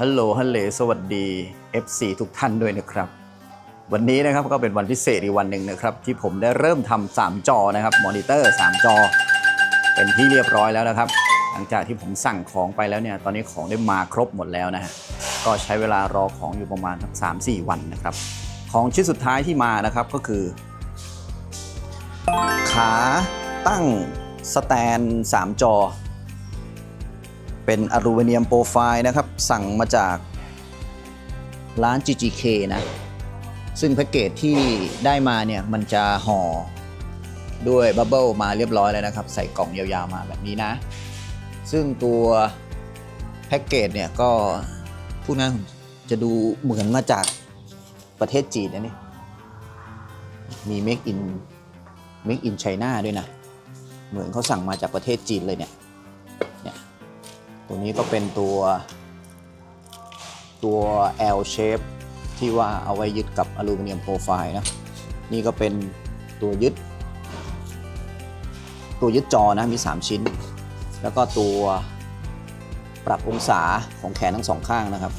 ฮัลโหลฮัลโหลสวัสดี FC ทุกท่านด้วยนะครับ วันนี้นะครับก็เป็นวันพิเศษอีกวันหนึ่งนะครับ ที่ผมได้เริ่มทำ3จอนะครับมอนิเตอร์ 3 จอ เป็นที่เรียบร้อยแล้วนะครับ หลังจากที่ผมสั่งของไปแล้วเนี่ย ตอนนี้ของได้มาครบหมดแล้วนะฮะก็ใช้เวลารอของอยู่ประมาณสักสามสี่วันนะครับ ของชิ้นสุดท้ายที่มานะครับก็คือ ขาตั้งสแตน 3 จอ เป็นอลูมิเนียมโปรไฟล์นะครับ สั่งมาจากร้าน GGK นะ ซึ่งแพ็กเกจที่ได้มาเนี่ย มันจะห่อด้วยบับเบิลมาเรียบร้อยแล้วนะครับ ใส่กล่องยาวๆมาแบบนี้นะ ซึ่งตัวแพ็กเกจเนี่ย ก็พูดง่ายจะดูเหมือนมาจากประเทศจีนนะนี่ มี Make in Make in China ด้วยนะ เหมือนเขาสั่งมาจากประเทศจีนเลยเนี่ย ตัวนี้ก็เป็นตัวตัว L shape ที่ว่าเอาไว้ยึดกับอลูมิเนียมโปรไฟล์นะ นี่ก็เป็นตัวยึด ตัวยึดจอนะมี 3 ชิ้น แล้วก็ตัวปรับองศาของแขนทั้งสองข้างนะครับ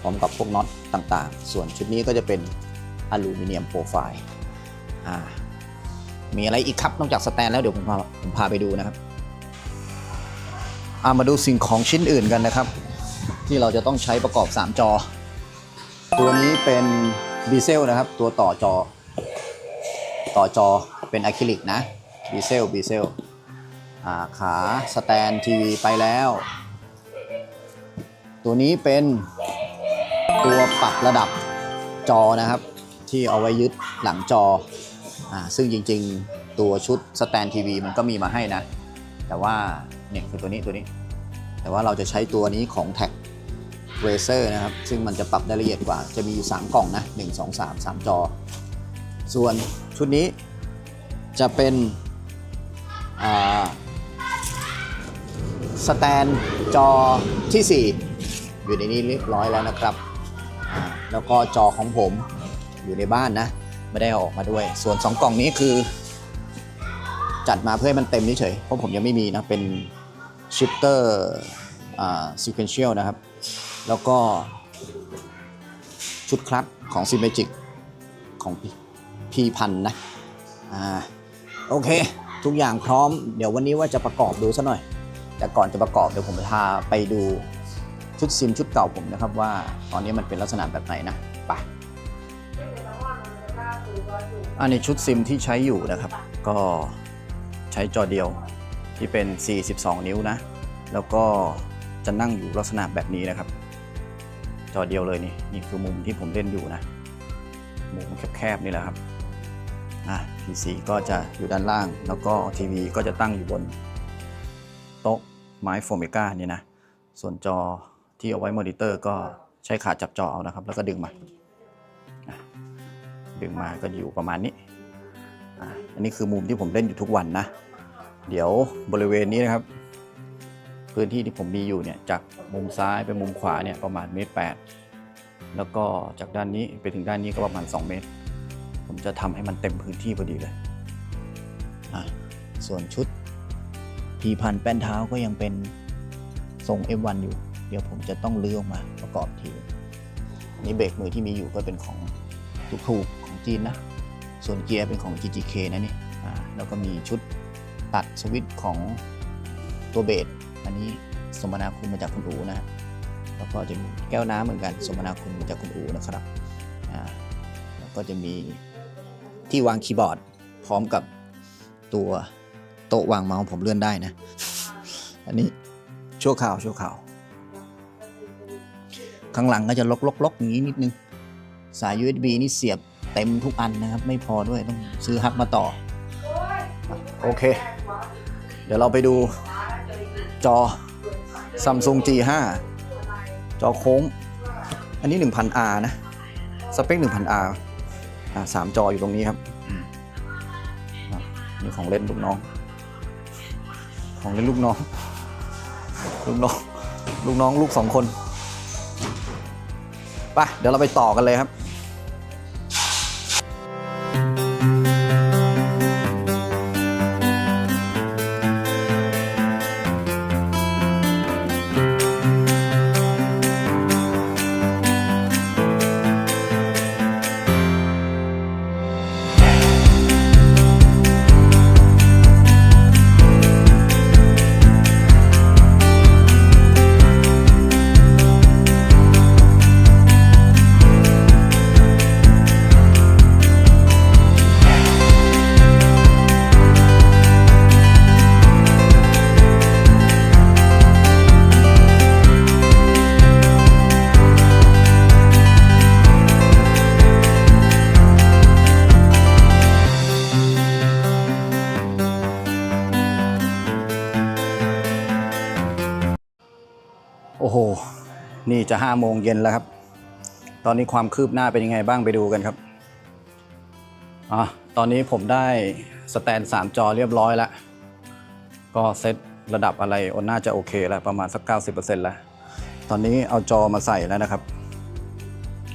พร้อมกับพวกน็อตต่างๆ ส่วนชุดนี้ก็จะเป็นอลูมิเนียมโปรไฟล์ อ่า มีอะไรอีกครับ นอกจากสแตนแล้วเดี๋ยวผมพาผมพาไปดูนะครับ อามาดูสิ่งของชิ้นอื่นกันนะครับ ที่เราจะต้องใช้ประกอบ 3 จอ ตัวนี้เป็นดีเซลนะครับ ตัวต่อจอ ต่อจอเป็นอะคริลิกนะดีเซลดีเซลขาสแตนทีวีไปแล้ว ตัวนี้เป็นตัวปรับระดับจอนะครับ ที่เอาไว้ยึดหลังจออซึ่งจริงๆ ตัวชุดสแตนทีวีมันก็มีมาให้นะ แต่ว่า เนี่ยคือตัวนี้ตัวนี้ แต่ว่าเราจะใช้ตัวนี้ของ t ท็กเรเซอร์นะครับ ซึ่งมันจะปรับได้ละเอียดกว่า จะมีอยู่ 3 กล่องนะ 1 2 3 3 จอ ส่วนชุดนี้จะเป็นอ่าสแตนจอทีสี่ 4 อยู่ในนี้เรียบร้อยแล้วนะครับ แล้วก็จอของผมอยู่ในบ้านนะ ไม่ได้เอาออกมาด้วย ส่วน 2 กล่องนี้คือ จัดมาเพื่อให้มันเต็มเฉยเพราะผมยังไม่มีนะเป็น ชิปเตอร์อ่า sequential นะครับ แล้วก็ชุดคลัตช์ของ s y m m e t r i c ของ P พันนะอ่าโอเค ทุกอย่างพร้อม เดี๋ยววันนี้ว่าจะประกอบดูซะหน่อย แต่ก่อนจะประกอบเดี๋ยวผมพาไปดูชุดซิมชุดเก่าผมนะครับว่าตอนนี้มันเป็นลักษณะแบบไหนนะไปอันนี้ชุดซิมที่ใช้อยู่นะครับ ก็ใช้จอเดียว ที่เป็น 42 นิ้วนะ แล้วก็จะนั่งอยู่ลักษณะแบบนี้นะครับ จอเดียวเลยนี่ นี่คือมุมที่ผมเล่นอยู่นะ มุมแคบๆนี่แหละครับอะ PC ก็จะอยู่ด้านล่าง แล้วก็ทีวีก็จะตั้งอยู่บน โต๊ะไม้โฟมิก้านี่นะ ส่วนจอที่เอาไว้มอนิเตอร์ก็ใช้ขาจับจอเอานะครับ แล้วก็ดึงมา ดึงมาก็อยู่ประมาณนี้ อันนี้คือมุมที่ผมเล่นอยู่ทุกวันนะ เดี๋ยวบริเวณนี้นะครับ พื้นที่ที่ผมมีอยู่เนี่ยจากมุมซ้ายไปมุมขวาเนี่ยประมาณเมตรแปดแล้วก็จากด้านนี้ไปถึงด้านนี้ก็ประมาณ 2 เมตร ผมจะทำให้มันเต็มพื้นที่พอดีเลยอะส่วนชุดพีพันแป้นเท้าก็ยังเป็นทรง F1 อยู่ เดี๋ยวผมจะต้องเลื้อออกมาประกอบทีนี่เบรกมือที่มีอยู่ก็เป็นของถูกๆของจีนนะ ส่วนเกียร์เป็นของ GGK นะนี่แล้วก็มีชุด ตัดสวิตช์ของตัวเบสอันนี้สมนาคุณมาจากคุณอูนะแล้วก็จะมีแก้วน้ำเหมือนกัน สมนาคุณมาจากคุณอูนะครับอ่าแล้วก็จะมีที่วางคีย์บอร์ด พร้อมกับตัวโต๊ะวางเมาส์ผมเลื่อนได้นะ อันนี้ชั่วข่าวชั่วข่าว ข้างหลังก็จะลกๆๆอย่างนี้นิดนึง สาย USB นี่เสียบเต็มทุกอันนะครับ ไม่พอด้วยต้องซื้อฮับมาต่อ โอเค ดี๋ยวเราไปดูจอ Samsung G5 จอโค้ง อันนี้ 1000R นะ สเปค 1000R อ่าสามจออยู่ตรงนี้ครับนี่ของเล่นลูกน้อง ของเล่นลูกน้อง ลูกน้อง ลูกน้องลูกสองคน ไป เดี๋ยวเราไปต่อกันเลยครับ จะห้าโมงเย็นแล้วครับ ตอนนี้ความคืบหน้าเป็นยังไงบ้างไปดูกันครับอะตอนนี้ผมได้สแตนสามจอเรียบร้อยแล้ว ก็เซตระดับอะไรอนน่าจะโอเคแล้วประมาณสัก 90%แล้ว ตอนนี้เอาจอมาใส่แล้วนะครับ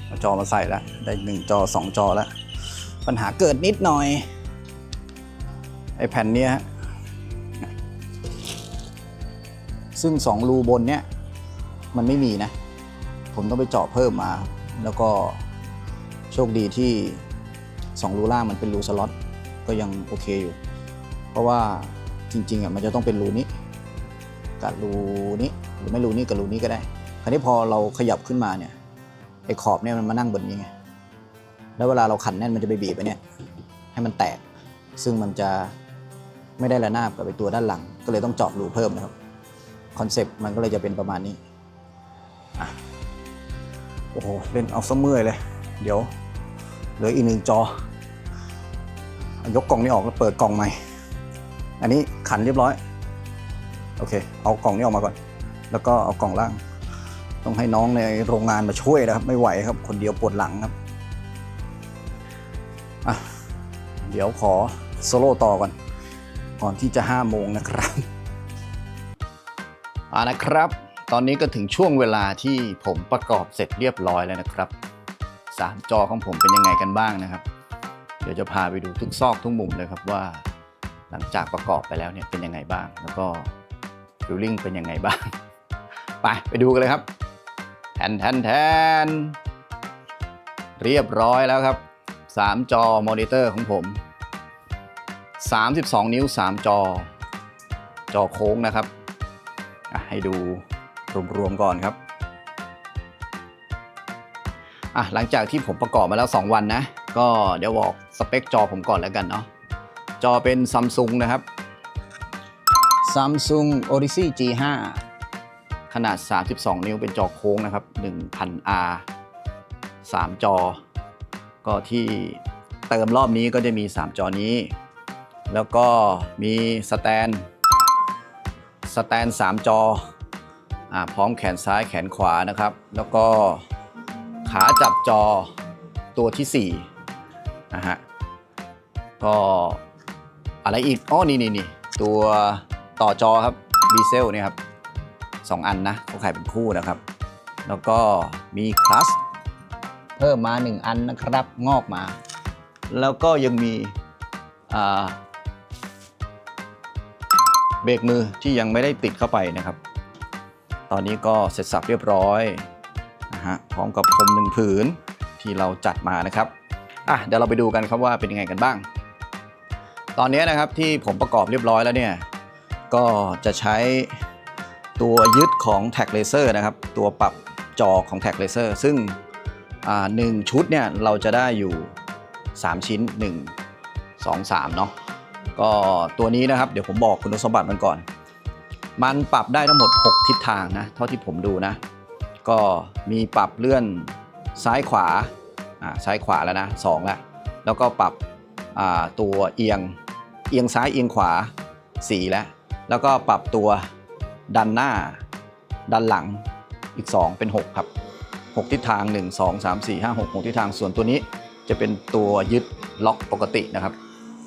เอาจอมาใส่แล้ว ได้หนึ่งจอสองจอแล้ว ปัญหาเกิดนิดหน่อย ไอแผ่นเนี้ยซึ่งสองรูบนเนี้ยมันไม่มีนะ ผมต้องไปเจาะเพิ่มมา แล้วก็โชคดีที่สองรูล่างมันเป็นรูสล็อตก็ยังโอเคอยู่ เพราะว่าจริงๆอะมันจะต้องเป็นรูนี้กับรูนี้หรือไม่รูนี้กับรูนี้ก็ได้ คราวนี้พอเราขยับขึ้นมาเนี่ยไอ้ขอบเนี่ยมันมานั่งบนนี้ไงแล้วเวลาเราขันแน่นมันจะไปบีบไปเนี่ยให้มันแตก ซึ่งมันจะไม่ได้ระนาบกับไอ้ตัวด้านหลัง ก็เลยต้องเจาะรูเพิ่มนะครับ คอนเซปต์มันก็เลยจะเป็นประมาณนี้ โอ้โห เล่นเอาซะเมื่อยเลย เดี๋ยวเหลืออีกหนึ่งจอ ยกกล่องนี้ออกแล้วเปิดกล่องใหม่ อันนี้ขันเรียบร้อย โอเค เอากล่องนี้ออกมาก่อน แล้วก็เอากล่องล่าง ต้องให้น้องในโรงงานมาช่วยนะครับ ไม่ไหวครับ คนเดียวปวดหลังครับ อะ เดี๋ยวขอโซโล่ต่อก่อน ก่อนที่จะ5โมงนะครับอ่านะครับ ตอนนี้ก็ถึงช่วงเวลาที่ผมประกอบเสร็จเรียบร้อยแล้วนะครับสามจอของผมเป็นยังไงกันบ้างนะครับ เดี๋ยวจะพาไปดูทุกซอกทุกมุมเลยครับว่า หลังจากประกอบไปแล้วเนี่ยเป็นยังไงบ้าง แล้วก็ฟิลลิ่งเป็นยังไงบ้าง ไปไปดูกันเลยครับแทนแทนแทนเรียบร้อยแล้วครับ 3 จอมอนิเตอร์ของผม 32 นิ้ว 3 จอ จอโค้งนะครับ ให้ดู รวมๆก่อนครับอะหลังจากที่ผมประกอบมาแล้ว 2 วันนะ ก็เดี๋ยวบอกสเปคจอผมก่อนแล้วกันเนาะจอเป็น Samsung นะครับ Samsung Odyssey G5 ขนาด 32 นิ้วเป็นจอโค้งนะครับ 1000R 3 จอ ก็ที่เติมรอบนี้ก็จะมี 3 จอนี้ แล้วก็มีสแตน สแตน 3 จอ พร้อมแขนซ้ายแขนขวานะครับ แล้วก็ขาจับจอตัวที่4นะฮะก็อะไรอีกอ๋อนี่นี่นี่ตัวต่อจอครับดีเซลเนี่ยครับสองอันนะเขาขายเป็นคู่นะครับ แล้วก็มีคลัสเพิ่มมา 1 อันนะครับงอกมา แล้วก็ยังมีเบรกมือที่ยังไม่ได้ติดเข้าไปนะครับ ตอนนี้ก็เสร็จสับเรียบร้อยนะฮะพร้อมกับพรมหนึ่งผืนที่เราจัดมานะครับอะเดี๋ยวเราไปดูกันครับว่าเป็นยังไงกันบ้าง ตอนนี้นะครับที่ผมประกอบเรียบร้อยแล้วเนี่ยก็จะใช้ตัวยึดของ t ท็กเลเซอร์นะครับ ตัวปรับจอของ t ท็กเลเซอร์ซึ่งหนึ่งชุดเนี่ยเราจะได้อยู่ 3 ชิ้น 1 2 3เนาะก็ตัวนี้นะครับเดี๋ยวผมบอกคุณสมบัติมันก่อน มันปรับได้ทั้งหมด 6 ทิศทางนะ เท่าที่ผมดูนะ ก็มีปรับเลื่อนซ้ายขวา อ่า ซ้ายขวาแล้วนะ2แล้ว แล้วก็ปรับอ่าตัวเอียง เอียงซ้ายเอียงขวา 4 แล้ว แล้วก็ปรับตัวดันหน้า ดันหลังอีก 2 เป็น 6 ครับ 6 ทิศทาง 1 2 3 4 5 6 6ทิศทาง ส่วนตัวนี้จะเป็นตัวยึดล็อกปกตินะครับ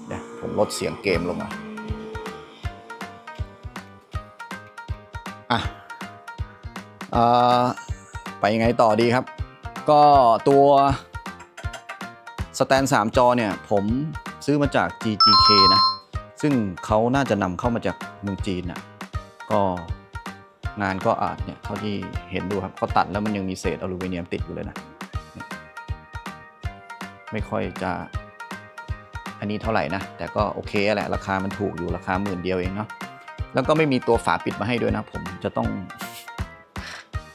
เดี๋ยวผมลดเสียงเกมลงมา อะเอ่อไปยังไงต่อดีครับ ก็ตัวสแตน3 จอเนี่ย ผมซื้อมาจาก GGK นะ ซึ่งเขาน่าจะนำเข้ามาจากเมืองจีนนะก็งานก็อาจเนี่ยเท่าที่เห็นดูครับเขาตัดแล้วมันยังมีเศษอลูมิเนียมติดอยู่เลยนะ ไม่ค่อยจะอันนี้เท่าไหร่นะ แต่ก็โอเคแหละ ราคามันถูกอยู่ราคาหมื่นเดียวเองเนาะ แล้วก็ไม่มีตัวฝาปิดมาให้ด้วยนะ ผมจะต้อง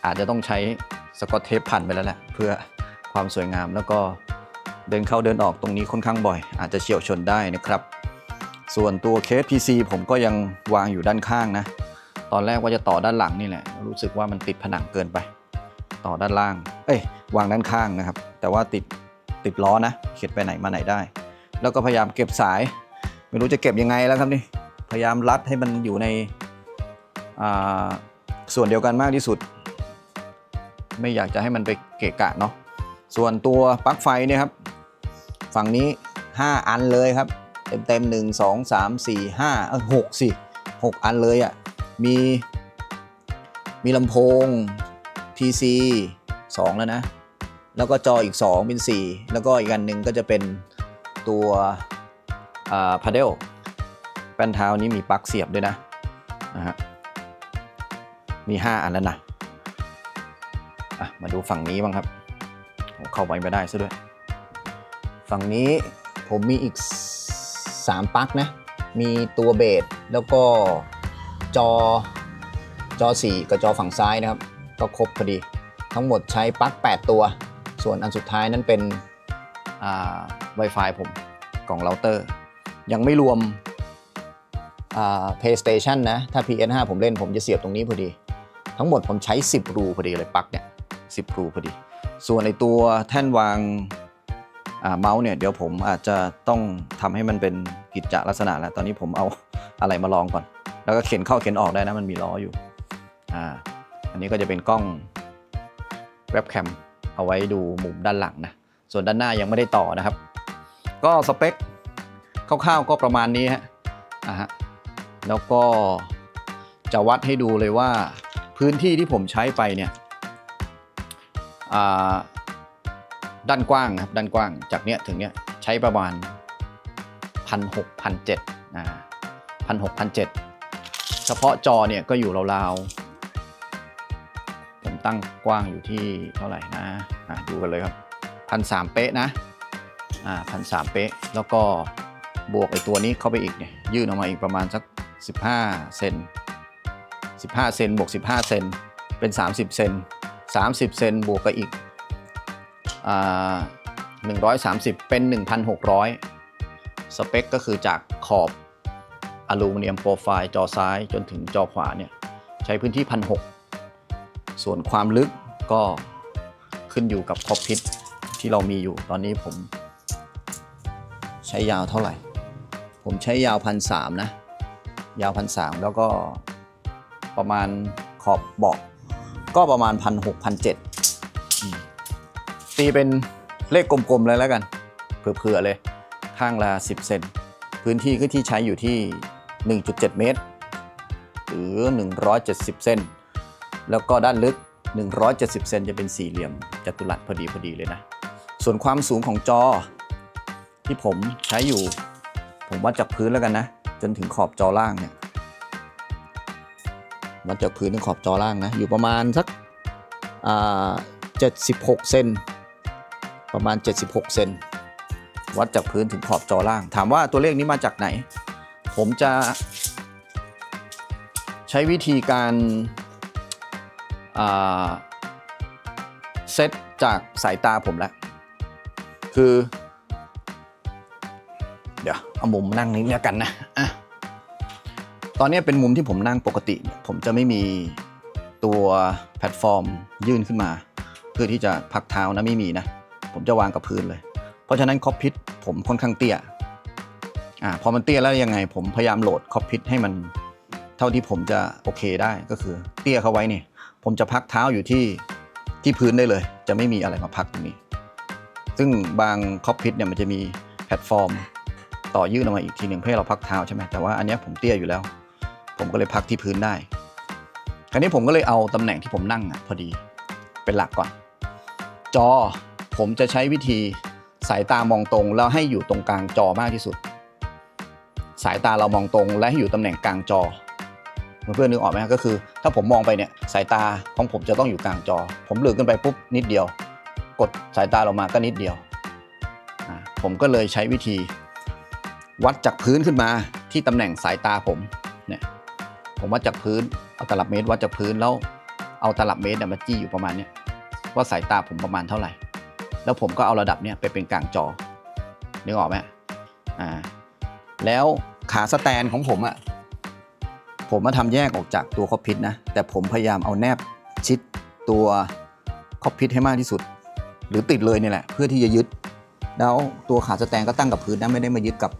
อาจจะต้องใช้สกอตเทปพันไปแล้วแหละ เพื่อความสวยงามแล้วก็เดินเข้าเดินออกตรงนี้ค่อนข้างบ่อย อาจจะเฉียวชนได้นะครับ ส่วนตัวเคส PC ผมก็ยังวางอยู่ด้านข้างนะ ตอนแรกว่าจะต่อด้านหลังนี่แหละ รู้สึกว่ามันติดผนังเกินไป ต่อด้านล่าง เอ้ยวางด้านข้างนะครับ แต่ว่าติดติดล้อนะเข็ดไปไหนมาไหนได้ แล้วก็พยายามเก็บสาย ไม่รู้จะเก็บยังไงแล้วครับนี่ พยายามรัดให้มันอยู่ในส่วนเดียวกันมากที่สุด ไม่อยากจะให้มันไปเกะกะเนาะส่วนตัวปลั๊กไฟเนี่ยครับ ฝั่งนี้ 5 อันเลยครับ เต็มเต็มๆหนึ่งสองสามสี่ห้าเออหกสิหกอันเลยอะ่ะมีมีลำโพง PC 2 แล้วนะ แล้วก็จออีก 2 เป็น 4 แล้วก็อีกอันหนึ่งก็จะเป็นตัวพาเดล แป้นเท้านี้มีปลั๊กเสียบด้วยนะนะฮะมี 5 อันแล้วนะอะมาดูฝั่งนี้บ้างครับเข้าไปไม่ได้ซะด้วย ฝั่งนี้ผมมีอีก 3ปลั๊กนะ มีตัวเบสแล้วก็จอจอ 4 กับจอฝั่งซ้ายนะครับ ก็ครบพอดี ทั้งหมดใช้ปลั๊ก 8 ตัว ส่วนอันสุดท้ายนั้นเป็นอ่า Wi-Fi ผมกล่องเราเตอร์ ยังไม่รวม PlayStation นะ ถ้า PS5 ผมเล่นผมจะเสียบตรงนี้พอดี ทั้งหมดผมใช้ 10 รูพอดีเลยปลั๊กเนี่ย10 รูพอดี ส่วนในตัวแท่นวางเมาส์เนี่ยเดี๋ยวผมอาจจะต้องทำให้มันเป็นกิจจลักษณะแล้ว ตอนนี้ผมเอาอะไรมาลองก่อน แล้วก็เข็นเข้าเข็นออกได้นะมันมีล้ออยู่อ่าอันนี้ก็จะเป็นกล้องเว็บแคมเอาไว้ดูมุมด้านหลังนะ ส่วนด้านหน้ายังไม่ได้ต่อนะครับ ก็สเปคคร่าวๆก็ประมาณนี้ฮะอ่าฮะ แล้วก็จะวัดให้ดูเลยว่าพื้นที่ที่ผมใช้ไปเนี่ยด้านกว้างครับด้านกว้างจากเนี้ยถึงเนี้ยใช้ประมาณพันหกพันเจ็ดนะพันหกพันเจ็ดเฉพาะจอเนี่ยก็อยู่ราวๆผมตั้งกว้างอยู่ที่เท่าไหร่นะอะดูกันเลยครับพันสามเป๊ะนะอ่าพันสามเป๊ะแล้วก็บวกไอตัวนี้เข้าไปอีกเนี่ยยื่นออกมาอีกประมาณสัก 15 เซน 15 เซนบวก 15 เซน เป็น 30 เซน 30 เซนบวกกับอีกอ่า130 เป็น 1,600 สเปคก็คือจากขอบอลูมิเนียมโปรไฟล์จอซ้ายจนถึงจอขวาเนี่ย ใช้พื้นที่ 1,600 ส่วนความลึกก็ขึ้นอยู่กับคอปพิทที่เรามีอยู่ตอนนี้ผม ใช้ยาวเท่าไหร่ ผมใช้ยาว1,300นะ ยาว1,300แล้วก็ประมาณขอบเบาะก็ประมาณ1,600 1,700ตีเป็นเลขกลมๆเลยแล้วกัน เผื่อๆเลย ข้างละ10เซนพื้นที่ก็ที่ใช้อยู่ที่ 1.7 เมตร หรือ 170 เซนแล้วก็ด้านลึก 170 เซนจะเป็นสี่เหลี่ยมจัตุรัสพอดีพอดีเลยนะ ส่วนความสูงของจอ ที่ผมใช้อยู่ ผมวัดจากพื้นแล้วกันนะ จนถึงขอบจอล่างเนี่ยวัดจากพื้นถึงขอบจอล่างนะ อยู่ประมาณสักอ่า76เซนประมาณ 76 เซนวัดจากพื้นถึงขอบจอล่าง ถามว่าตัวเลขนี้มาจากไหน ผมจะ ใช้วิธีการเซตจากสายตาผมแล้วคือ เดี๋ยวเอามุมนั่งนี้แล้วกันนะอะตอนนี้เป็นมุมที่ผมนั่งปกติ ผมจะไม่มีตัวแพลตฟอร์มยื่นขึ้นมา เพื่อที่จะพักเท้านะไม่มีนะ ผมจะวางกับพื้นเลย เพราะฉะนั้นคอปพิทผมค่อนข้างเตี้ยอ่าพอมันเตี้ยแล้วยังไง ผมพยายามโหลดคอปพิทให้มันเท่าที่ผมจะโอเคได้ก็คือ เตี้ยเข้าไว้เนี่ยผมจะพักเท้าอยู่ที่ที่พื้นได้เลย จะไม่มีอะไรมาพักตรงนี้ ซึ่งบางคอปพิทเนี่ยมันจะมีแพลตฟอร์ม ต่อยื่นออกมาอีกทีหนึ่งเพื่อเราพักเท้าใช่ไหมแต่ว่าอันนี้ผมเตี้ยอยู่แล้ว ผมก็เลยพักที่พื้นได้ คราวนี้ผมก็เลยเอาตำแหน่งที่ผมนั่งอะพอดีเป็นหลักก่อน จอผมจะใช้วิธีสายตามองตรงแล้วให้อยู่ตรงกลางจอมากที่สุด สายตาเรามองตรงและให้อยู่ตำแหน่งกลางจอเพื่อนๆนึกออกไหมก็คือ ถ้าผมมองไปเนี่ยสายตาของผมจะต้องอยู่กลางจอ ผมเหลือขึ้นไปปุ๊บนิดเดียว กดสายตาเรามาก็นิดเดียว ผมก็เลยใช้วิธี วัดจากพื้นขึ้นมาที่ตำแหน่งสายตาผมเนี่ยผมวัดจากพื้นเอาตลับเมตรวัดจากพื้นแล้วเอาตลับเมตรเนี่ยมาจี้อยู่ประมาณเนี้ยว่าสายตาผมประมาณเท่าไหร่ แล้วผมก็เอาระดับเนี้ยไปเป็นกลางจอนึกออกไหมอ่าแล้วขาสแตนของผมอะผมมาทำแยกออกจากตัวคอปพิทนะแต่ผมพยายามเอาแนบชิดตัวคอปพิทให้มากที่สุด หรือติดเลยนี่แหละ เพื่อที่จะยึด แล้วตัวขาสแตนก็ตั้งกับพื้นนะไม่ได้มายึดกับ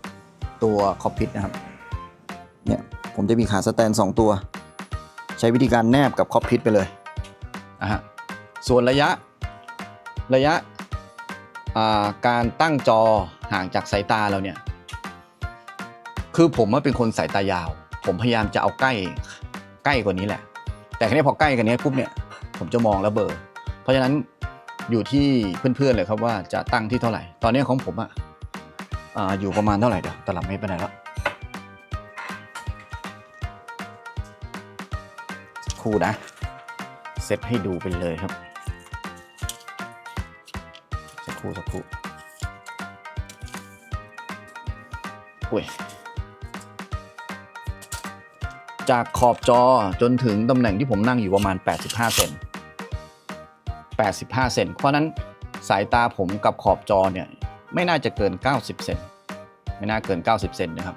ตัวคอปพิทนะครับ เนี่ยผมจะมีขาสแตน 2 ตัว ใช้วิธีการแนบกับคอปพิทไปเลยนะฮะส่วนระยะระยะาการตั้งจอห่างจากสายตาเราเนี่ย คือผมว่าเป็นคนสายตายาว ผมพยายามจะเอาใกล้ใกล้กว่านี้แหละ แต่ครั้นี้พอใกล้กันนี้ปุ๊บเนี่ย ผมจะมองแล้วเบอร์ เพราะฉะนั้นอยู่ที่เพื่อนๆเลยครับว่าจะตั้งที่เท่าไหร่ ตอนนี้ของผมอะ อ่าอยู่ประมาณเท่าไหร่เดี๋ยวตลับเมตรไปไหนแล้วครูนะ เซตให้ดูไปเลยครับ สักครู่สักครู่อุ้ยจากขอบจอจนถึงตำแหน่งที่ผมนั่งอยู่ประมาณ 85 เซน 85 เซน เพราะนั้นสายตาผมกับขอบจอเนี่ย ไม่น่าจะเกิน 90 เซนไม่น่าเกิน 90 เซนนะครับ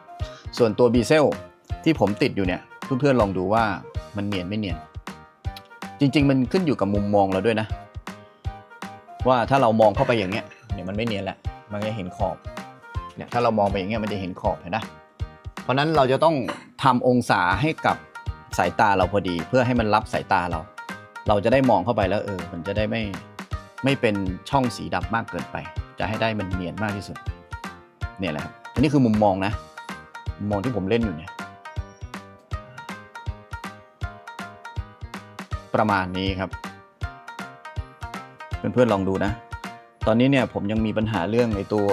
ส่วนตัวบีเซลที่ผมติดอยู่เนี่ยเพื่อนๆลองดูว่ามันเนียนไม่เนียน จริง ๆ มันขึ้นอยู่กับมุมมองเราด้วยนะ ว่าถ้าเรามองเข้าไปอย่างเงี้ยเนี่ยมันไม่เนียนแหละมันจะเห็นขอบเนี่ยถ้าเรามองไปอย่างเงี้ยมันจะเห็นขอบเห็นนะเพราะฉะนั้นเราจะต้องทำองศาให้กับสายตาเราพอดี เพื่อให้มันรับสายตาเรา เราจะได้มองเข้าไปแล้วเออ มันจะได้ไม่ไม่เป็นช่องสีดำมากเกินไป จะให้ได้มันเนียนมากที่สุดเนี่ยแหละครับอันนี้คือมุมมองนะมุมมองที่ผมเล่นอยู่เนี่ยประมาณนี้ครับ เพื่อนๆลองดูนะ ตอนนี้เนี่ยผมยังมีปัญหาเรื่องไอตัว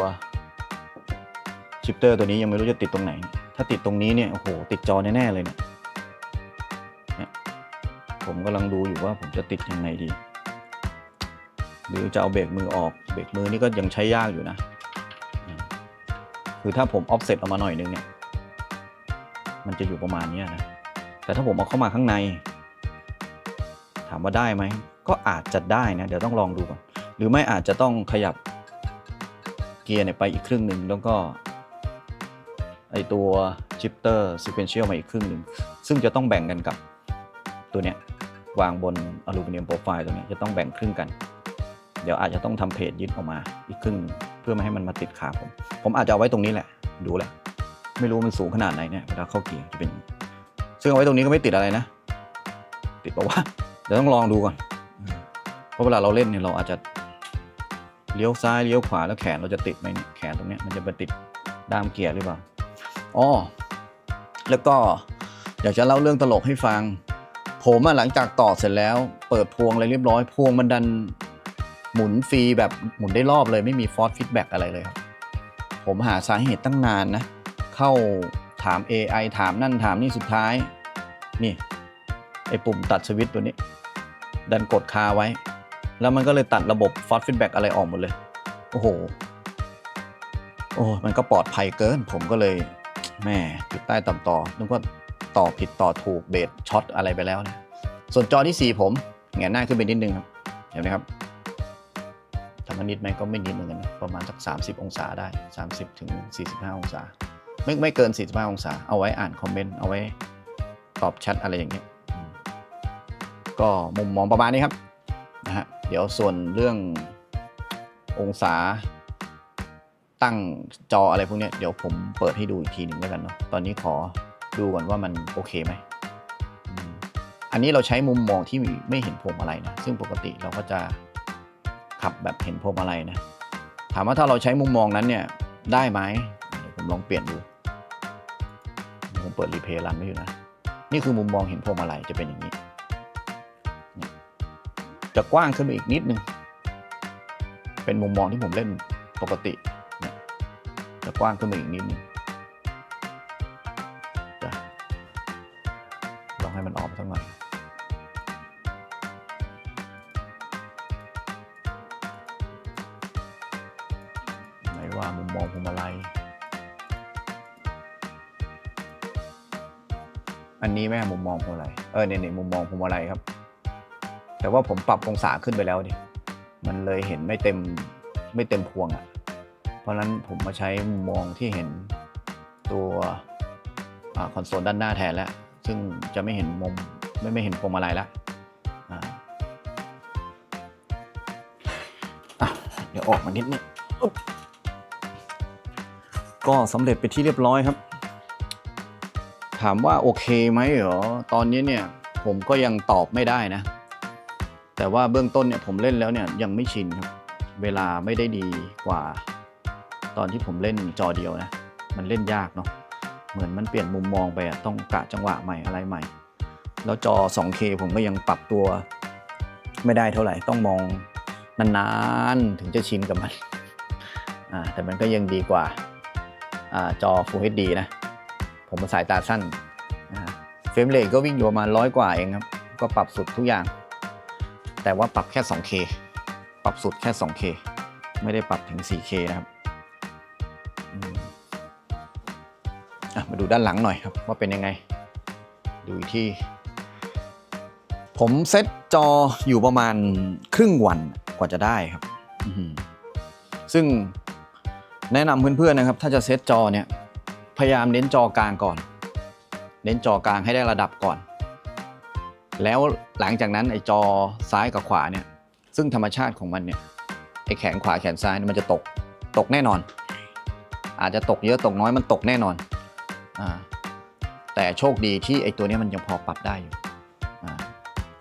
ชิปเตอร์ตัวนี้ยังไม่รู้จะติดตรงไหน ถ้าติดตรงนี้เนี่ยโอ้โหติดจอแน่ๆเลยเนี่ยผมกำลังดูอยู่ว่าผมจะติดยังไงดี หรือจะเอาเบรกมือออกเบรกมือนี่ก็ยังใช้ยากอยู่นะ คือถ้าผมออฟเซตออกมาหน่อยนึงเนี่ยมันจะอยู่ประมาณนี้นะ แต่ถ้าผมเอาเข้ามาข้างใน ถามว่าได้ไหม ก็อาจจะได้นะ เดี๋ยวต้องลองดูก่อน หรือไม่อาจจะต้องขยับเกียร์เนี่ยไปอีกครึ่งหนึ่งแล้วก็ไอตัวชิปเตอร์ซีเควนเชียลมาอีกครึ่งหนึ่ง ซึ่งจะต้องแบ่งกันกับตัวเนี้ย วางบนอลูมิเนียมโปรไฟล์ตัวเนี้ยจะต้องแบ่งครึ่งกัน เดี๋ยวอาจจะต้องทำเพจยึดออกมาอีกครึ่งหนึ่งเพื่อไม่ให้มันมาติดขาผม ผมอาจจะเอาไว้ตรงนี้แหละ ดูแหละ ไม่รู้มันสูงขนาดไหนเนี่ยเวลาเข้าเกียร์จะเป็น ซึ่งเอาไว้ตรงนี้ก็ไม่ติดอะไรนะ ติดปะวะเดี๋ยวต้องลองดูก่อน เพราะเวลาเราเล่นเนี่ยเราอาจจะเลี้ยวซ้ายเลี้ยวขวาแล้วแขนเราจะติดไหมเนี่ยแขนตรงเนี้ยมันจะไปติดด้ามเกียร์หรือเปล่าอ๋อแล้วก็อยากจะเล่าเรื่องตลกให้ฟัง ผมอะหลังจากต่อเสร็จแล้ว เปิดพวงอะไรเรียบร้อย พวงมันดัน หมุนฟรีแบบหมุนได้รอบเลยไม่มีฟอร์สฟีดแบ็กอะไรเลยครับ ผมหาสาเหตุตั้งนานนะ เข้าถาม AI ถามนั่นถามนี่สุดท้าย นี่ไอปุ่มตัดสวิตตัวนี้ ดันกดคาไว้ แล้วมันก็เลยตัดระบบฟอสฟีดแบ็กอะไรออกหมดเลย โอ้โห โอ้มันก็ปลอดภัยเกิน ผมก็เลยแม่จุดใต้ต่ำต่อนึกว่าต่อผิดต่อถูกเบสช็อตอะไรไปแล้วนะส่วนจอที่ 4 ผมแงนหน้าขึ้นไปนิดนึงครับ เห็นไหมครับ มันนิดไหมก็ไม่นิดเหมือนกันนะประมาณสัก 30 องศาได้ 30ถึง45 องศา ไม่ไม่เกิน 45 องศา เอาไว้อ่านคอมเมนต์เอาไว้ตอบแชทอะไรอย่างเงี้ยก็มุมมองประมาณนี้ครับนะฮะเดี๋ยวส่วนเรื่ององศาตั้งจออะไรพวกเนี้ยเดี๋ยวผมเปิดให้ดูอีกทีหนึ่งแล้วกันเนาะตอนนี้ขอดูก่อนว่ามันโอเคไหมอืมอันนี้เราใช้มุมมองที่ไม่เห็นพวงมาลัยนะซึ่งปกติเราก็จะ ขับแบบเห็นพวงมาลัยนะ ถามว่าถ้าเราใช้มุมมองนั้นเนี่ยได้ไหมผมลองเปลี่ยนดู ผมเปิดรีเพย์รันไว้อยู่นะ นี่คือมุมมองเห็นพวงมาลัยจะเป็นอย่างนี้ จะกว้างขึ้นไปอีกนิดนึง เป็นมุมมองที่ผมเล่นปกติ จะกว้างขึ้นไปอีกนิดนึง อันนี้แม่มุมมองพวงมาลัยเออเนี่ยเนี่ยมุมมองพวงมาลัยครับ แต่ว่าผมปรับองศาขึ้นไปแล้วดิมันเลยเห็นไม่เต็มไม่เต็มพวงอะ่ะ เพราะนั้นผมมาใช้มุมมองที่เห็นตัวคอนโซลด้านหน้าแทนแล้ว ซึ่งจะไม่เห็นมุมไม่ไม่เห็นพวงมาลัยแล้วอะเดี๋ยวออกมานิดนึงก็สำเร็จไปที่เรียบร้อยครับ ถามว่าโอเคไหมเหรอ ตอนนี้เนี่ยผมก็ยังตอบไม่ได้นะ แต่ว่าเบื้องต้นเนี่ยผมเล่นแล้วเนี่ยยังไม่ชินครับ เวลาไม่ได้ดีกว่า ตอนที่ผมเล่นจอเดียวนะ มันเล่นยากเนาะ เหมือนมันเปลี่ยนมุมมองไปอะต้องกะจังหวะใหม่อะไรใหม่ แล้วจอ 2K ผมก็ยังปรับตัว ไม่ได้เท่าไหร่ ต้องมองนานๆถึงจะชินกับมัน อ่า แต่มันก็ยังดีกว่า อ่า จอ Full HD นะ ผมสายตาสั้นเฟรมเรทก็วิ่งอยู่ประมาณร้อยกว่าเองครับ ก็ปรับสุดทุกอย่าง แต่ว่าปรับแค่ 2K ปรับสุดแค่ 2K ไม่ได้ปรับถึง 4K นะครับมาดูด้านหลังหน่อยครับ ว่าเป็นยังไง ดูที่ ผมเซตจออยู่ประมาณครึ่งวันกว่าจะได้ครับ ซึ่งแนะนำเพื่อนๆนะครับ ถ้าจะเซตจอเนี่ย ยายามเน้นจอกลางก่อน เน้นจอกลางให้ได้ระดับก่อน แล้วหลังจากนั้นไอ้จอซ้ายกับขวาเนี่ยซึ่งธรรมชาติของมันเนี่ยไอ้แขนขวาแขนซ้ายมันจะตกตกแน่นอน อาจจะตกเยอะตกน้อยมันตกแน่นอนอ่าแต่โชคดีที่ไอ้ตัวนี้มันยังพอปรับได้อยู่อ่า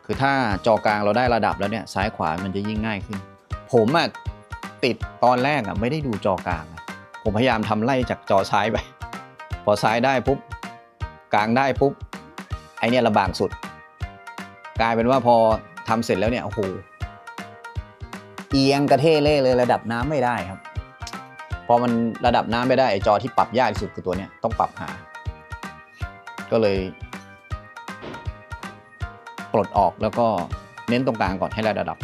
คือถ้าจอกลางเราได้ระดับแล้วเนี่ยซ้ายขวามันจะยิ่งง่ายขึ้น ผมอะติดตอนแรกอะไม่ได้ดูจอกลาง ผมพยายามทำไล่จากจอซ้ายไป พอซ้ายได้ปุ๊บกลางได้ปุ๊บไอเนี่ยลำบากสุด กลายเป็นว่าพอทำเสร็จแล้วเนี่ยโอ้โหเอียงกระเทเล่เลยระดับน้ำไม่ได้ครับ พอมันระดับน้ำไม่ได้ไอจอที่ปรับยากที่สุดคือตัวเนี้ยต้องปรับหา ก็เลยปลดออกแล้วก็เน้นตรงกลางก่อนให้ได้ระดับ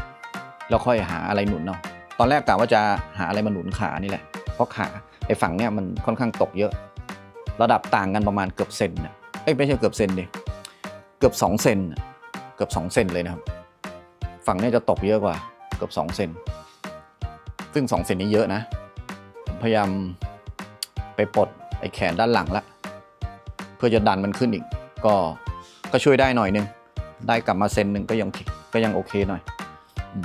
แล้วค่อยหาอะไรหนุนเอาะตอนแรกกะว่าจะหาอะไรมาหนุนขานี่แหละเพราะขาไอ้ฝั่งเนี้ยมันค่อนข้างตกเยอะ ระดับต่างกันประมาณเกือบเซนน่ะเอ้ยไม่ใช่เกือบเซนดิเกือบ2เซนเกือบ2เซนเลยนะครับ ฝั่งนี้จะตกเยอะกว่าเกือบ2เซนซึ่ง2เซนนี้เยอะนะผมพยายามไปปลดไอ้แขนด้านหลังละเพื่อจะดันมันขึ้นอีก ก็ก็ช่วยได้หน่อยนึงได้กลับมาเซนหนึ่งก็ยังก็ยังโอเคหน่อยอ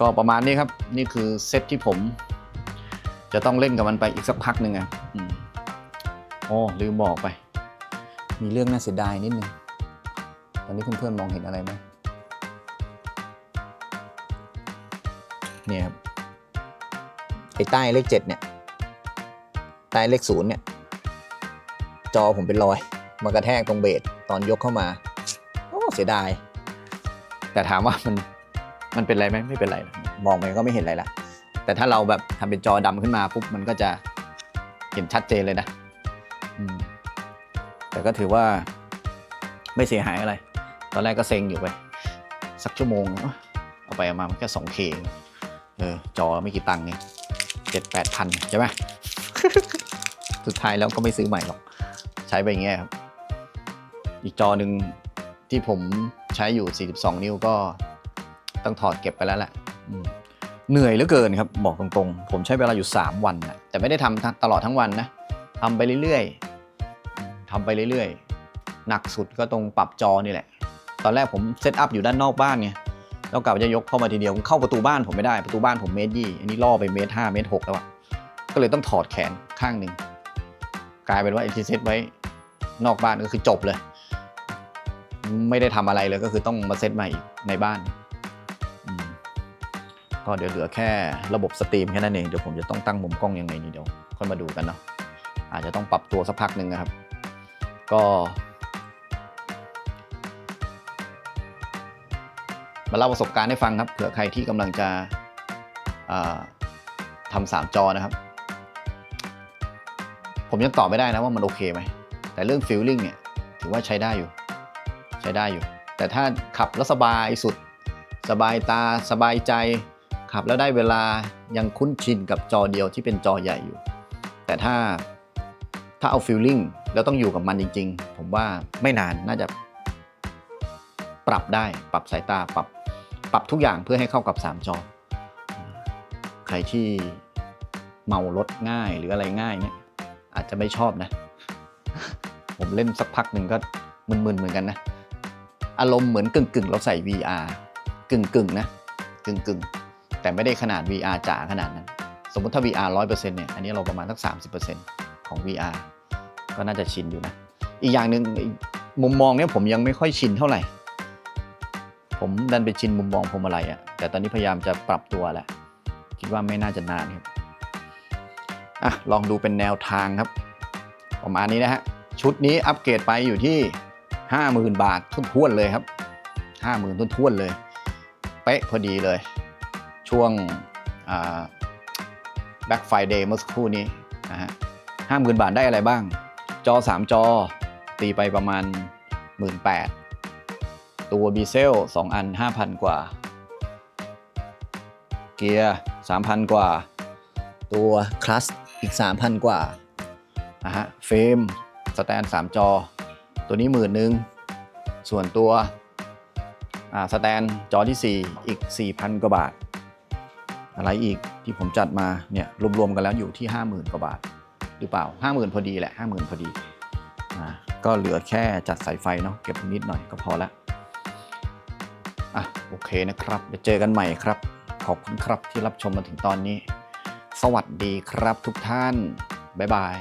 ก็ประมาณนี้ครับ นี่คือเซตที่ผม จะต้องเล่นกับมันไปอีกสักพักหนึ่งอะ อืมโอ้ลืมบอกไป มีเรื่องน่าเสียดายนิดนึง ตอนนี้เพื่อนๆมองเห็นอะไรไหมเนี่ยครับไอ้ใต้เลขเจ็ดเนี่ย ใต้เลขศูนย์เนี่ย จอผมเป็นรอย มากระแทกตรงเบสตอนยกเข้ามา โอ้เสียดาย แต่ถามว่ามันมันเป็นไรไหมไม่เป็นไร มองไปก็ไม่เห็นอะไรละแต่ถ้าเราแบบทำเป็นจอดำขึ้นมาปุ๊บมันก็จะเห็นชัดเจนเลยนะ แต่ก็ถือว่าไม่เสียหายอะไร ตอนแรกก็เซ็งอยู่ไป สักชั่วโมง เอาไปเอามามันแค่สองเคเออจอไม่กี่ตังค์เองเจ็ดแปดพันใช่ไหมสุดท้ายแล้วก็ไม่ซื้อใหม่หรอก ใช้ไปอย่างเงี้ยครับ อีกจอหนึ่งที่ผมใช้อยู่ 42 นิ้วก็ต้องถอดเก็บไปแล้วแหละเหนื่อยเหลือเกินครับ บอกตรงๆ ผมใช้เวลาอยู่ 3 วันนะแต่ไม่ได้ทำตลอดทั้งวันนะทำไปเรื่อย ทำไปเรื่อยๆ หนักสุดก็ตรงปรับจอนี่แหละ ตอนแรกผมเซตอัพอยู่ด้านนอกบ้านไงแล้วกะว่าจะยกเข้ามาทีเดียวเข้าประตูบ้านผมไม่ได้ประตูบ้านผมเมตรยี่อันนี้ล่อไปเมตรห้าเมตรหกแล้วอะก็เลยต้องถอดแขนข้างหนึ่งกลายเป็นว่าไอที่เซตไว้นอกบ้านก็คือจบเลย ไม่ได้ทำอะไรเลยก็คือต้องมาเซตใหม่ในบ้านก็เดี๋ยวเหลือแค่ระบบสตรีมแค่นั้นเองเดี๋ยวผมจะต้องตั้งมุมกล้องยังไงนี่เดี๋ยวค่อยมาดูกันเนาะอาจจะต้องปรับตัวสักพักหนึ่งนะครับ ก็ มาเล่าประสบการณ์ให้ฟังครับเผื่อใครที่กำลังจะทำสามจอนะครับ ผมยังตอบไม่ได้นะว่ามันโอเคไหม แต่เรื่องฟิลลิ่งเนี่ยถือว่าใช้ได้อยู่ ใช้ได้อยู่ แต่ถ้าขับแล้วสบายสุด สบายตาสบายใจ ขับแล้วได้เวลายังคุ้นชินกับจอเดียวที่เป็นจอใหญ่อยู่ แต่ถ้าถ้าเอาฟิลลิ่ง แล้วต้องอยู่กับมันจริง ๆ ผมว่าไม่นานน่าจะ ปรับได้ปรับสายตาปรับปรับทุกอย่างเพื่อให้เข้ากับ 3 จอ ใครที่เมารถง่ายหรืออะไรง่ายเนี่ย อาจจะไม่ชอบนะ ผมเล่นสักพักหนึ่งก็มึนๆเหมือนกันนะ อารมณ์เหมือนกึ่งๆ เราใส่ VR กึ่งๆ นะกึ่งๆ แต่ไม่ได้ขนาด VR จ๋าขนาดนั้น สมมติถ้า VR 100%เนี่ย อันนี้เราประมาณสัก 30%ของ VR ก็น่าจะชินอยู่นะ อีกอย่างหนึ่งมุมมองเนี่ยผมยังไม่ค่อยชินเท่าไหร่ ผมดันไปชินมุมมองพวงมาลัยอะแต่ตอนนี้พยายามจะปรับตัวแหละ คิดว่าไม่น่าจะนานครับอะลองดูเป็นแนวทางครับ ประมาณนี้นะฮะ ชุดนี้อัปเกรดไปอยู่ที่ 50,000 บาททุ่นๆเลยครับ 50,000ทุ่นๆเลย เป๊ะพอดีเลย ช่วงแบ็กไฟเดย์เมื่อสักครู่นี้นะฮะห้าหมื่นบาทได้อะไรบ้าง จอ 3 จอ ตีไปประมาณ 18,000 ตัวบีเซล 2 อัน 5,000 กว่า เกียร์ 3,000 กว่า ตัวคลัสอีก 3,000 กว่านะฮะเฟรมสแตน 3 จอ ตัวนี้หมื่นหนึ่งส่วนตัวอ่าสแตนจอที่ 4 อีก 4,000 กว่าบาท อะไรอีกที่ผมจัดมาเนี่ยรวมๆกันแล้วอยู่ที่ 50,000 กว่าบาท หรือเปล่า 50,000 พอดีแหละ 50,000 พอดีอ่าก็เหลือแค่จัดสายไฟเนาะเก็บนิดหน่อยก็พอละอะโอเคนะครับเดี๋ยวเจอกันใหม่ครับ ขอบคุณครับที่รับชมมาถึงตอนนี้ สวัสดีครับทุกท่าน บ๊ายบาย